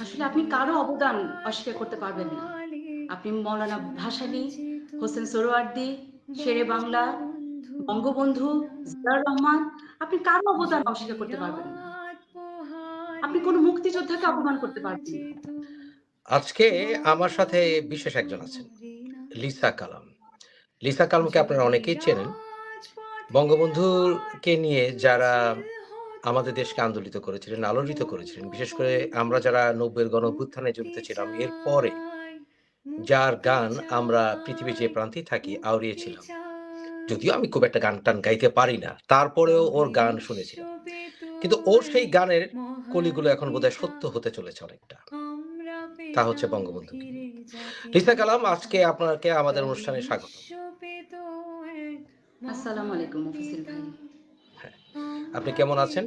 আসলে আপনি কারও অবদান অস্বীকার করতে পারবেন না। আপনি মৌলানা ভাসানী, হোসেন সোহরাওয়ার্দী, শেরে বাংলা, বঙ্গবন্ধু, জিয়াউর রহমান, আপনি কারও অবদান অস্বীকার করতে পারবেন না। আপনি কোন মুক্তিযোদ্ধাকে অপমান করতে আজকে আমার সাথে বিশেষ একজন আছেন। লিসা কালাম। লিসা কালামকে আপনারা অনেকেই চেনেন। বঙ্গবন্ধুকে নিয়ে যারা আমাদের দেশকে আন্দোলিত করেছিলেন, আলোড়িত করেছিলেন, বিশেষ করে আমরা যারা ৯০ এর গণঅভ্যুত্থানে জড়িত ছিলাম, এরপরে যার গান আমরা পৃথিবীর যে প্রান্তেই থাকি আওড়িয়েছিলাম। যদিও আমি খুব একটা গান-টান গাইতে পারি না, তারপরেও ওর গান শুনেছিলাম। কিন্তু ওর সেই গানের কলিগুলো এখন বোধহয় সত্য হতে চলেছে অনেকটা। তা হচ্ছে বঙ্গবন্ধু। লিসা কালাম আজকে আপনাকে আমাদের অনুষ্ঠানে স্বাগত আসসালামু আলাইকুম মুফাসিল ভাই। আপনি কেমন আছেন?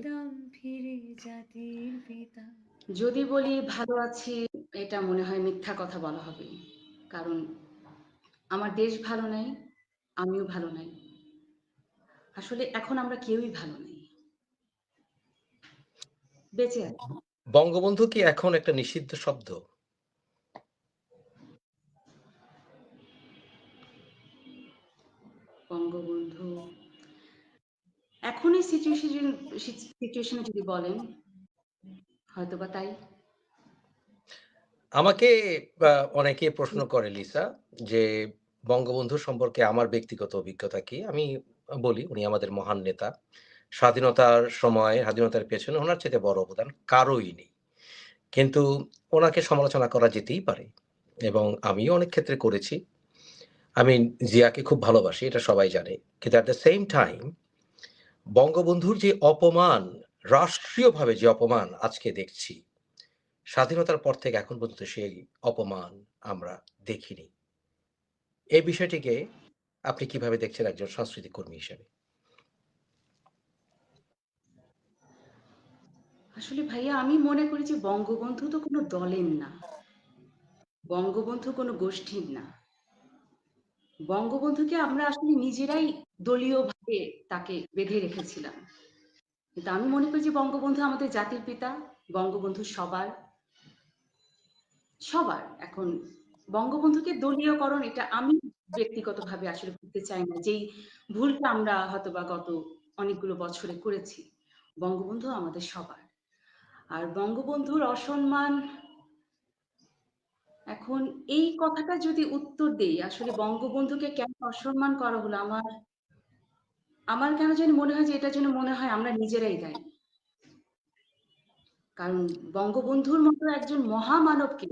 যদি বলি ভালো আছি, এটা মনে হয় মিথ্যা কথা বলা হবে। কারণ আমার দেশ ভালো নাই, আমিও ভালো নাই। আসলে এখন আমরা কেউই ভালো নেই। বেঁচে আছি। বঙ্গবন্ধু কি এখন একটা নিষিদ্ধ শব্দ? বঙ্গবন্ধু এখন এই সিচুয়েশন সিচুয়েশন যদি বলেন, হয়তোবা তাই। আমাকে অনেকে প্রশ্ন করে, লিসা, যে বঙ্গবন্ধু সম্পর্কে আমার ব্যক্তিগত অভিজ্ঞতা কি? আমি বলি, উনি আমাদের মহান নেতা। স্বাধীনতার সময়, স্বাধীনতার পেছনে ওনার চাইতে বড় অবদান কারোই নেই। কিন্তু ওনাকে সমালোচনা করা যেতেই পারে এবং আমিও অনেক ক্ষেত্রে করেছি। আমি জিয়াকে খুব ভালোবাসি, এটা সবাই জানে। কিন্তু এট দ্য সেম টাইম বঙ্গবন্ধুর যে অপমান, রাষ্ট্রীয়ভাবে যে অপমান আজকে দেখছি, স্বাধীনতার পর থেকে এখন পর্যন্ত সেই অপমান আমরা দেখিনি। এই বিষয়টিকে আপনি কীভাবে দেখছেন একজন সাংস্কৃতিক কর্মী হিসেবে? আসলে ভাইয়া আমি মনে করি যে বঙ্গবন্ধু তো কোনো দলের না। বঙ্গবন্ধু কোনো গোষ্ঠীর না। বঙ্গবন্ধুকে আমরা আসলে নিজেরাই দলীয়ভাবে তাকে বেঁধে রেখেছিলাম। কিন্তু আমি মনে করি যে বঙ্গবন্ধু আমাদের জাতির পিতা, বঙ্গবন্ধু সবার। সবার। এখন বঙ্গবন্ধুকে দলীয়করণ এটা আমি ব্যক্তিগতভাবে আসলে করতে চাই না। যেই ভুলটা আমরা হয়তোবা গত অনেকগুলো বছরে করেছি। বঙ্গবন্ধু আমাদের সবার। আর বঙ্গবন্ধুর অসম্মান এখন এই কথাটা যদি উত্তর দেই আসলে বঙ্গবন্ধুকে কেন অসম্মান করা হলো আমার আমার কেন জানি মনে হয় যে এটার জন্য মনে হয় আমরা নিজেরাই দায়ী। কারণ বঙ্গবন্ধুর মতো একজন মহামানবকে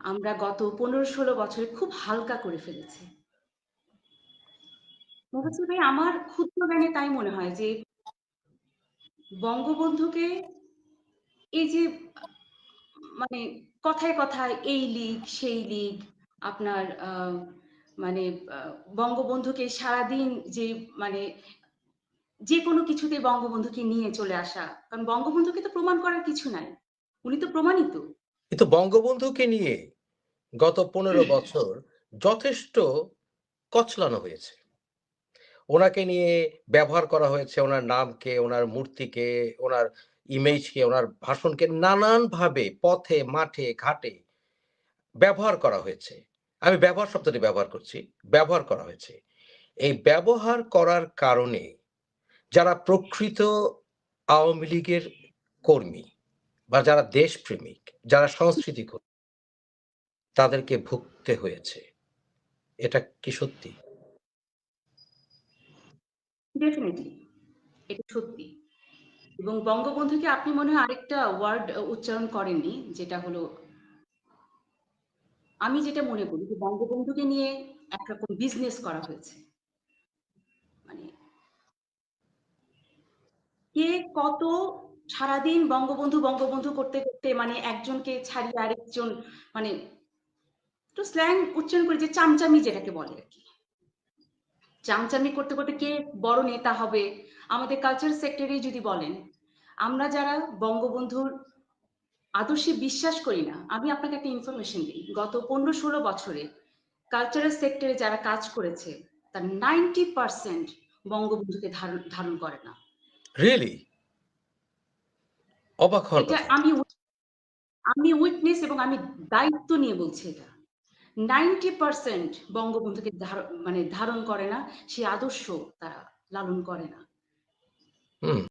আমরা গত ১৫-১৬ বছরে খুব হালকা করে ফেলেছি। ভাই আমার ক্ষুদ্র জ্ঞানে তাই মনে হয় যে বঙ্গবন্ধুকে এই যে মানে কথায়, কথায় এই লীগ, সেই লীগ আপনার আ মানে বঙ্গবন্ধুকে সারাদিন যে মানে যেকোনো কিছুতে বঙ্গবন্ধুকে নিয়ে চলে আসা। কারণ বঙ্গবন্ধুকে তো প্রমাণ করার কিছু নাই। উনি তো প্রমাণিত। কিন্তু বঙ্গবন্ধুকে নিয়ে গত ১৫ বছর যথেষ্ট কচলানো হয়েছে। ওনাকে নিয়ে ব্যবহার করা হয়েছে ওনার নামকে, ওনার মূর্তিকে, ওনার ইমেজকে, ওনার ভাষণকে নানানভাবে পথে, মাঠে, ঘাটে ব্যবহার করা হয়েছে। আমি ব্যবহার শব্দটি ব্যবহার করছি। ব্যবহার করা হয়েছে। এই ব্যবহার করার কারণে যারা প্রকৃত আওয়ামী লীগের কর্মী বা যারা দেশপ্রেমিক, যারা সংস্কৃতি তাদেরকে ভুগতে হয়েছে। এটা কি সত্যি? ডেফিনিটলি। এটা সত্যি। এবং বঙ্গবন্ধুকে আপনি মনে হয় আরেকটা ওয়ার্ড উচ্চারণ করেননি যেটা হলো আমি যেটা মনে করি যে বঙ্গবন্ধুকে নিয়ে একরকম বিজনেস করা হয়েছে। মানে কে কত সারাদিন বঙ্গবন্ধু, বঙ্গবন্ধু করতে, করতে মানে একজনকে ছাড়িয়ে আরেকজন মানে একটু স্ল্যাং উচ্চারণ করে যে চামচামি যেটাকে বলে আর কি চামচামি করতে, করতে কে বড় নেতা হবে, আমাদের কালচার সেক্টরেই যদি বলেন, আমরা যারা বঙ্গবন্ধুর আদর্শে বিশ্বাস করি না, আমি আপনাকে একটা ইনফরমেশন দিই গত ১৫-১৬ বছরে কালচারাল সেক্টরে যারা কাজ করেছে, তার 90% বঙ্গবন্ধুকে ধারণ ধারণ করে না। রিয়ালি? অবাক এটা। আমি আমি উইটনেস এবং আমি দায়িত্ব নিয়ে বলছি এটা 90% বঙ্গবন্ধুকে ধার- মানে ধারণ করে না সে আদর্শ তারা লালন করে না হুম